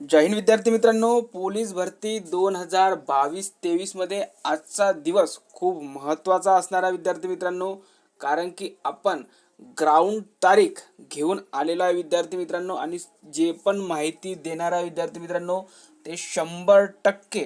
जय हिंद विद्यार्थी मित्रांनो पोलीस भरती दोन हजार बावीस तेवीसमध्ये आजचा दिवस खूप महत्त्वाचा असणारा विद्यार्थी मित्रांनो कारण की आपण ग्राउंड तारीख घेऊन आलेला आहे विद्यार्थी मित्रांनो आणि जे पण माहिती देणारा विद्यार्थी मित्रांनो ते शंभर टक्के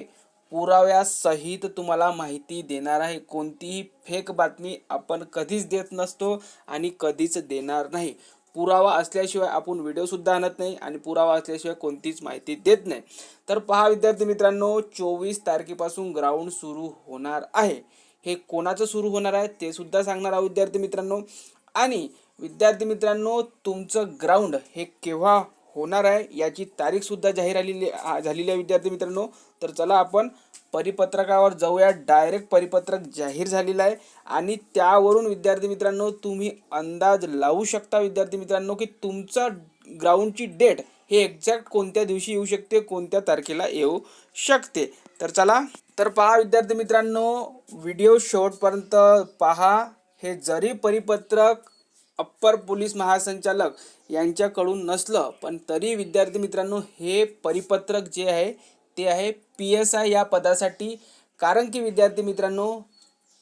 पुराव्यासहित तुम्हाला माहिती देणार आहे. कोणतीही फेक बातमी आपण कधीच देत नसतो आणि कधीच देणार नाही. पुरावा असल्याशिवाय आपण व्हिडिओसुद्धा आणत नाही आणि पुरावा असल्याशिवाय कोणतीच माहिती देत नाही. तर पहा विद्यार्थी मित्रांनो चोवीस तारखेपासून ग्राउंड सुरू होणार आहे. हे कोणाचं सुरू होणार आहे ते सुद्धा सांगणार आहोत विद्यार्थी मित्रांनो. आणि विद्यार्थी मित्रांनो तुमचं ग्राउंड हे केव्हा होणार आहे याची तारीखसुद्धा जाहीर आलेली झालेली आहे विद्यार्थी मित्रांनो. तर चला आपण परिपत्रकावर जाऊया. डायरेक्ट परिपत्रक जाहीर झालेलं आहे. आणि त्यावरून विद्यार्थी मित्रांनो तुम्ही अंदाज लावू शकता विद्यार्थी मित्रांनो की तुमचा ग्राउंडची डेट हे एक्झॅक्ट कोणत्या दिवशी येऊ शकते कोणत्या तारखेला येऊ शकते. तर चला तर पहा विद्यार्थी मित्रांनो व्हिडिओ शेवटपर्यंत पहा. हे जरी परिपत्रक अप्पर पोलीस महासंचालक यांच्याकडून नसलं पण तरी विद्यार्थी मित्रांनो हे परिपत्रक जे आहे ते आहे पी एस आय या पदासाठी. कारण की विद्यार्थी मित्रांनो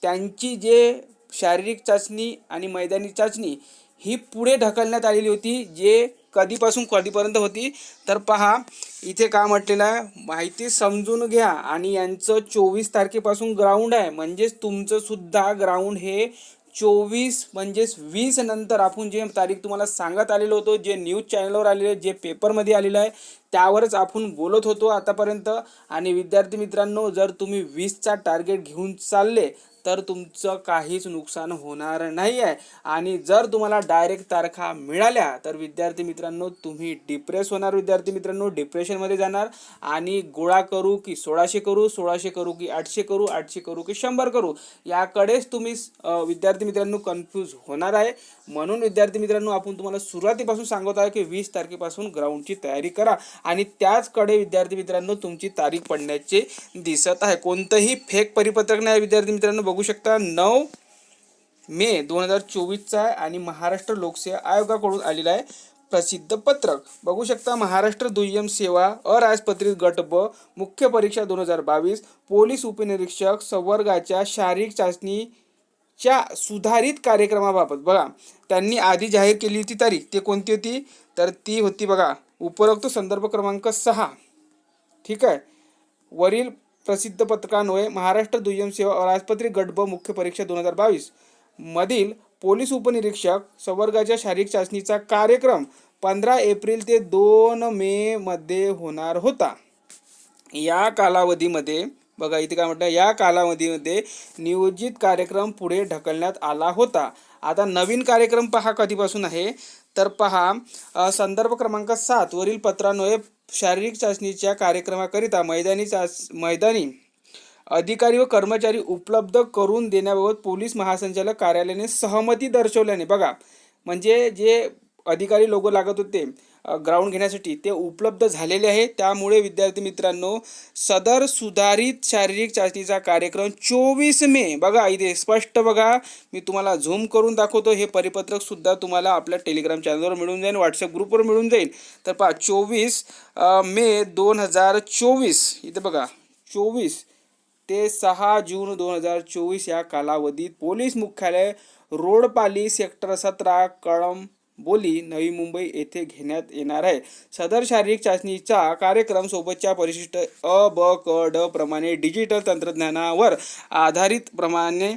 त्यांची जे शारीरिक चाचणी आणि मैदानी चाचणी ही पुढे ढकलण्यात आलेली होती जे कधीपासून कधीपर्यंत होती. तर पहा इथे का म्हटलेलं आहे? माहिती समजून घ्या. आणि यांचं चोवीस तारखेपासून ग्राउंड आहे. म्हणजेच तुमचं सुद्धा ग्राउंड हे चोवीस म्हणजेच वीस नंतर आपण जे तारीख तुम्हाला सांगत आलेलो होतो जे न्यूज चॅनलवर आलेलं आहे जे पेपरमध्ये आलेलं आहे त्यावरच आपण बोलत होतो आतापर्यंत. आणि विद्यार्थी मित्रांनो जर तुम्ही वीसचा टार्गेट घेऊन चालले तर तुमचं काहीच नुकसान होणार नाही आहे आणि जर तुम्हाला डायरेक्ट तारखा मिळाल्या तर विद्यार्थी मित्रांनो तुम्ही डिप्रेस होणार. विद्यार्थी मित्रांनो डिप्रेशनमध्ये जाणार. आणि गोळा करू की सोळाशे करू सोळाशे करू की आठशे करू आठशे करू की शंभर करू याकडेच तुम्ही विद्यार्थी मित्रांनो कन्फ्यूज होणार आहे. म्हणून विद्यार्थी मित्रांनो आपण तुम्हाला सुरुवातीपासून सांगत आहे की वीस तारखेपासून ग्राउंडची तयारी करा. आणि त्याचकडे विद्यार्थी मित्रांनो तुमची तारीख पडण्याचे दिसत आहे. कोणतंही फेक परिपत्रक नाही विद्यार्थी मित्रांनो बघू शकता नऊ मे दोन हजार चोवीसचा आहे आणि महाराष्ट्र लोकसेवा आयोगाकडून आलेला आहे प्रसिद्ध पत्रक. बघू शकता महाराष्ट्र दुय्यम सेवा अराजपत्रित गट ब मुख्य परीक्षा दोन हजार बावीस पोलीस उपनिरीक्षक संवर्गाच्या शारीरिक चाचणीच्या सुधारित कार्यक्रमाबाबत. बघा त्यांनी आधी जाहीर केली होती तारीख. ते कोणती होती? तर ती होती बघा उपरोक्त संदर्भ क्रमांक सहा. ठीक आहे? वरील प्रसिद्ध पत्रकान्वये महाराष्ट्र दुय्यम सेवा अराजपत्री गट ब मुख्य परीक्षा दोन हजार बावीस मधील पोलीस उपनिरीक्षक संवर्गाच्या शारीरिक चाचणीचा कार्यक्रम पंधरा एप्रिल ते दोन मे मध्ये होणार होता. या कालावधीमध्ये बघा इथे काय म्हटलं या कालावधीमध्ये नियोजित कार्यक्रम पुढे ढकलण्यात आला होता. आता नवीन कार्यक्रम पहा कधीपासून आहे? तर पहा संदर्भ क्रमांक सात वरील पत्रान्वये शारीरिक चाचणीच्या कार्यक्रमाकरिता मैदानी चाच मैदानी अधिकारी व कर्मचारी उपलब्ध करून देण्याबाबत पोलीस महासंचालक कार्यालयाने सहमती दर्शवल्याने बघा म्हणजे जे अधिकारी लोक लागत होते ग्राउंड घेण्यासाठी ते उपलब्ध झालेले आहे. त्यामुळे विद्यार्थी मित्रांनो सदर सुधारित शारीरिक चाचणीचा कार्यक्रम चोवीस मे. बघा इथे स्पष्ट बघा. मी तुम्हाला झूम करून दाखवतो. हे परिपत्रक सुद्धा तुम्हाला आपल्या टेलिग्राम चॅनलवर मिळून जाईल व्हॉट्सअप ग्रुपवर मिळून जाईल. तर पहा चोवीस मे दोन हजार चोवीस. इथे बघा चोवीस ते सहा जून दोन हजार चोवीस या कालावधीत पोलीस मुख्यालय रोडपाली सेक्टर सतरा कळम बोली नवी मुंबई येथे घेण्यात येणार आहे. सदर शारीरिक चाचणीचा कार्यक्रम सोबतच्या परिशिष्ट अ ब क ड प्रमाणे डिजिटल तंत्रज्ञानावर आधारित प्रमाणे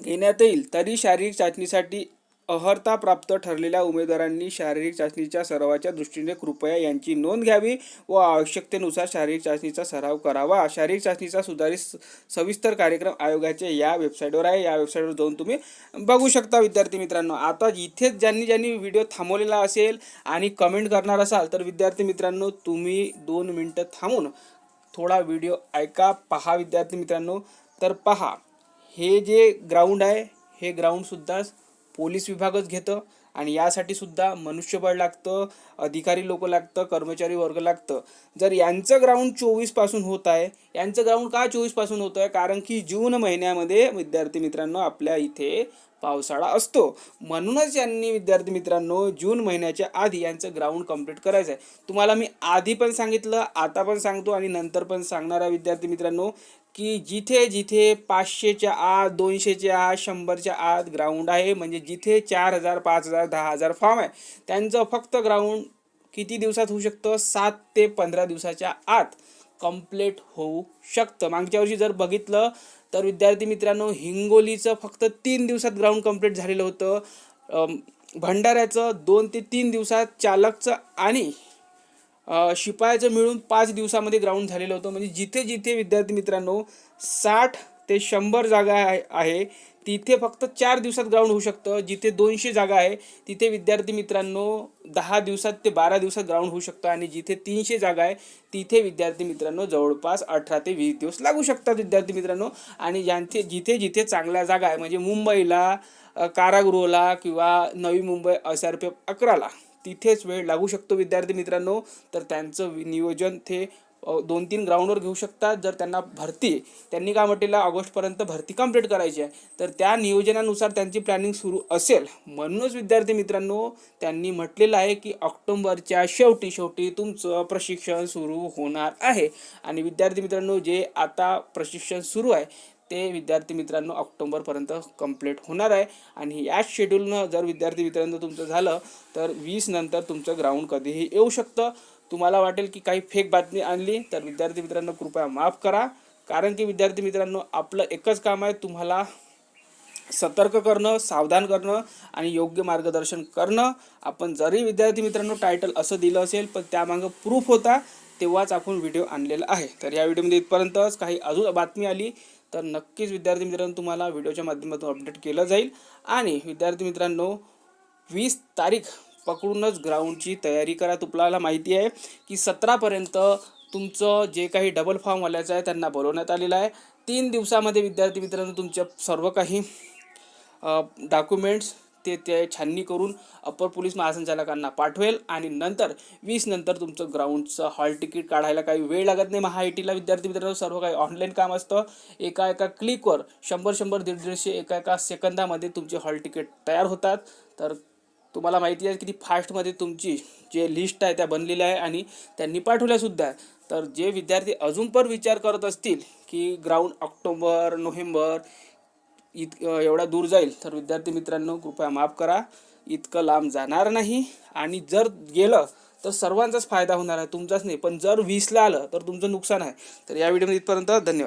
घेण्यात येईल. तरी शारीरिक चाचणीसाठी अर्हता प्राप्त ठरलेल्या उमेदवारांनी शारीरिक चाचणीच्या सरावाच्या दृष्टीने कृपया यांची नोंद घ्यावी व आवश्यकतेनुसार शारीरिक चाचणीचा सराव करावा. शारीरिक चाचणीचा सुधारित स- सविस्तर कार्यक्रम आयोगाच्या या वेबसाईटवर आहे. या वेबसाईटवर जाऊन तुम्ही बघू शकता विद्यार्थी मित्रांनो. आता इथेच ज्यांनी ज्यांनी व्हिडिओ थांबवलेला असेल आणि कमेंट करणार असाल तर विद्यार्थी मित्रांनो तुम्ही दोन मिनटं थांबून थोडा व्हिडिओ ऐका पहा विद्यार्थी मित्रांनो. तर पहा हे जे ग्राउंड आहे हे ग्राउंडसुद्धा पोलीस विभागच घेतं आणि यासाठी सुद्धा मनुष्यबळ लागतं अधिकारी लोक लागतं कर्मचारी वर्ग लागतं. जर यांचं ग्राउंड चोवीसपासून होत आहे यांचं ग्राउंड का चोवीसपासून होतं आहे? कारण की जून महिन्यामध्ये विद्यार्थी मित्रांनो आपल्या इथे पावसाळा असतो. म्हणूनच यांनी विद्यार्थी मित्रांनो जून महिन्याच्या आधी यांचं ग्राउंड कंप्लीट करायचं आहे. तुम्हाला मी आधी पण सांगितलं आता पण सांगतो आणि नंतर पण सांगणार आहे विद्यार्थी मित्रांनो की जिथे जिथे पाचशेच्या आत दोनशेच्या आत शंभरच्या आत ग्राउंड आहे म्हणजे जिथे चार हजार पाच हजार दहा हजार फॉर्म आहे त्यांचं फक्त ग्राउंड किती दिवसात होऊ शकतं? सात ते पंधरा दिवसाच्या आत कंप्लीट होऊ शकतं. मागच्या वर्षी जर बघितलं तर विद्यार्थी मित्रांनो हिंगोलीचं फक्त तीन दिवसात ग्राउंड कंप्लीट झालेलं होतं. भंडाऱ्याचं दोन ते तीन दिवसात चालकचं आणि शिपायाचं मिळून पाच दिवसामध्ये ग्राउंड झालेलं होतं. म्हणजे जिथे जिथे विद्यार्थी मित्रांनो साठ ते शंभर जागा आहे आहे तिथे फक्त चार दिवसात ग्राउंड होऊ शकतं. जिथे दोनशे जागा आहे तिथे विद्यार्थी मित्रांनो दहा दिवसात ते बारा दिवसात ग्राउंड होऊ शकतं. आणि जिथे तीनशे जागा आहे तिथे विद्यार्थी मित्रांनो जवळपास अठरा ते वीस दिवस लागू शकतात विद्यार्थी मित्रांनो. आणि ज्यांचे जिथे जिथे चांगल्या जागा आहे म्हणजे मुंबईला कारागृहला किंवा Navi Mumbai S R P F अकराला. तिथेच वेळ लागू शकतो विद्यार्थी मित्रांनो. तर त्यांचं नियोजन ते दोन तीन ग्राउंडवर घेऊ शकतात. जर त्यांना भरती त्यांनी काय म्हटलेलं? ऑगस्टपर्यंत भरती कंप्लीट करायची आहे. तर त्या नियोजनानुसार त्यांची प्लॅनिंग सुरू असेल. म्हणूनच विद्यार्थी मित्रांनो त्यांनी म्हटलेलं आहे की ऑक्टोबरच्या शेवटी शेवटी तुमचं प्रशिक्षण सुरू होणार आहे. आणि विद्यार्थी मित्रांनो जे आता प्रशिक्षण सुरू आहे ते विद्यार्थी मित्रांनो ऑक्टोबरपर्यंत कंप्लीट होणार आहे. आणि याच शेड्यूलनं जर विद्यार्थी मित्रांनो तुमचं झालं तर वीस नंतर तुमचं ग्राउंड कधीही येऊ शकतं. तुम्हाला वाटेल की काही फेक बातमी आणली तर विद्यार्थी मित्रांनो कृपया माफ करा. कारण की विद्यार्थी मित्रांनो आपलं एकच काम आहे तुम्हाला सतर्क करणं सावधान करणं आणि योग्य मार्गदर्शन करणं. आपण जरी विद्यार्थी मित्रांनो टायटल असं दिलं असेल पण त्यामागं प्रूफ होता तेव्हाच आपण व्हिडिओ आणलेला आहे. तर या व्हिडिओमध्ये इथपर्यंतच काही अजून बातमी आली. तर नक्कीच विद्यार्थी मित्रांनो तुम्हाला व्हिडिओच्या माध्यमातून अपडेट केलं जाईल. आणि विद्यार्थी मित्रांनो वीस तारीख पकडूनच ग्राउंडची तयारी करा. तुम्हाला माहिती आहे की सतरापर्यंत तुमचं जे काही डबल फॉर्मवाल्याचं आहे त्यांना बोलवण्यात आलेलं आहे. तीन दिवसामध्ये विद्यार्थी मित्रांनो तुमच्या सर्व काही डॉक्युमेंट्स ते ते छाननी करून अप्पर पोलीस महासंचालकांना पाठवेल आणि नंतर वीस नंतर तुमचं ग्राउंडचं हॉल तिकीट काढायला काही वेळ लागत नाही. महा आय टीला विद्यार्थी मित्रांनो सर्व काही ऑनलाईन काम असतं. एका एका क्लिकवर शंभर शंभर दीड दीडशे एका एका सेकंदामध्ये तुमचे हॉल तिकीट तयार होतात. तर तुम्हाला माहिती आहे किती फास्टमध्ये तुमची जे लिस्ट आहे त्या बनलेल्या आहे आणि त्यांनी पाठवल्यासुद्धा. आहे तर जे विद्यार्थी अजून पण विचार करत असतील की ग्राउंड ऑक्टोबर नोव्हेंबर इत एवढा दूर जाईल तर विद्यार्थी मित्रांनो कृपया माफ करा. इतकं लांब जाणार नाही. आणि जर गेलं तर सर्वांचाच फायदा होणार आहे. तुमचाच नाही. पण जर वीसला आलं तर तुमचं नुकसान आहे. तर या व्हिडिओमध्ये इथपर्यंत धन्यवाद.